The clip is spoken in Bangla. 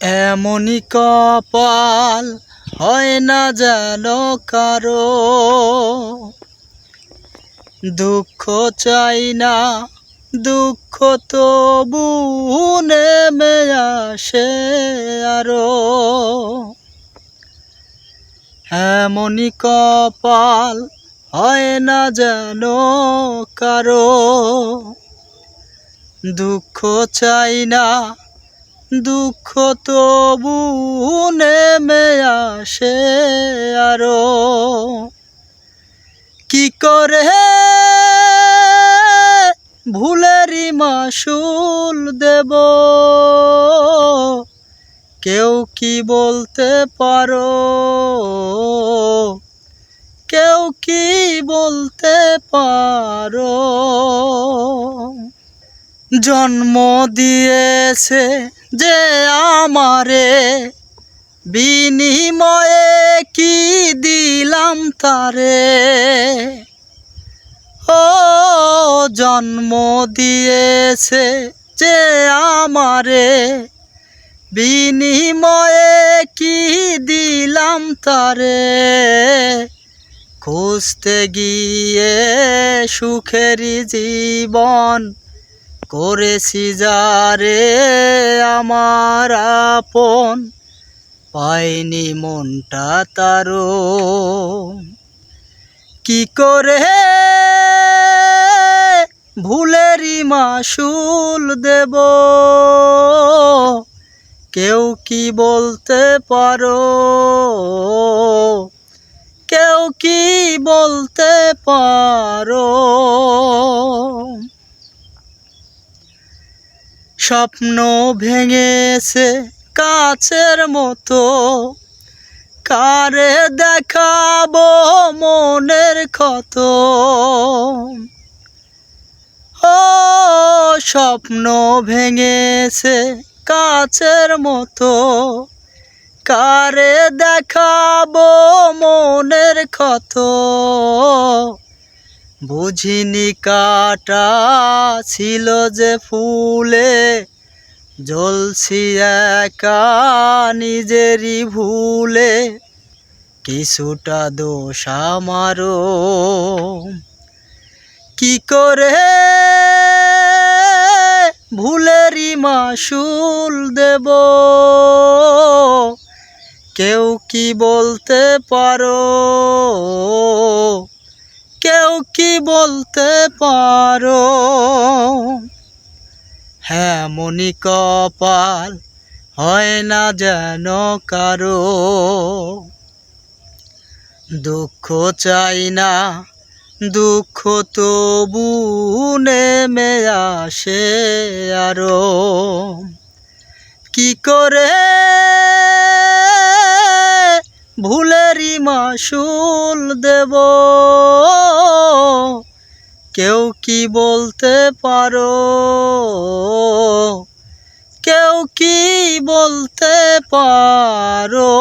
এমনই কপাল হয় না যেন কারও। দুঃখ চাই না, দুঃখ তবু নেমে আসে আরও। এমনই কপাল হয় না যেন কারও। দুঃখ চাই না দুঃখ তবু নেমে আসে আরও। কি করে ভুলেরই মাসুল দেব? কেউ কি বলতে পারো? কেউ কি বলতে পারো? জন্ম দিয়েছে যে আমারে। বিনিময়ে কি দিলাম তারে? ও জন্ম দিয়েছে যে আমারে। বিনিময়ে কি দিলাম তারে? খুঁজতে গিয়ে সুখেরই জীবন করেছি যারে আমার আপন। পাইনি মনটা তারো কি করে ভুলেরই মাসুল দেব? কেউ কি বলতে পারো? কেউ কি বলতে পারো? স্বপ্ন ভেঙেছে কাছের মতো। কারে দেখাবো মনের ক্ষত? ও, স্বপ্ন ভেঙেছে কাছের মতো। কারে দেখাবো মনের ক্ষত? বুঝিনি কাটা ছিল যে ফুলে জ্বলছি একা নিজেরই ভুলে, কিছুটা দোষ আমারও। কি করে ভুলেরই মাসুল দেব? কেউ কি বলতে পারো? কেউ কি বলতে পারো? হ্যাঁ মনি কপাল হয় না যেন কারও। দুঃখ চাই না, দুঃখ তবু নেমে আসে আরও। কি করে ভুলেরই মাসুল দেব? কেউ কি বলতে পারো? কেউ কি বলতে পারো?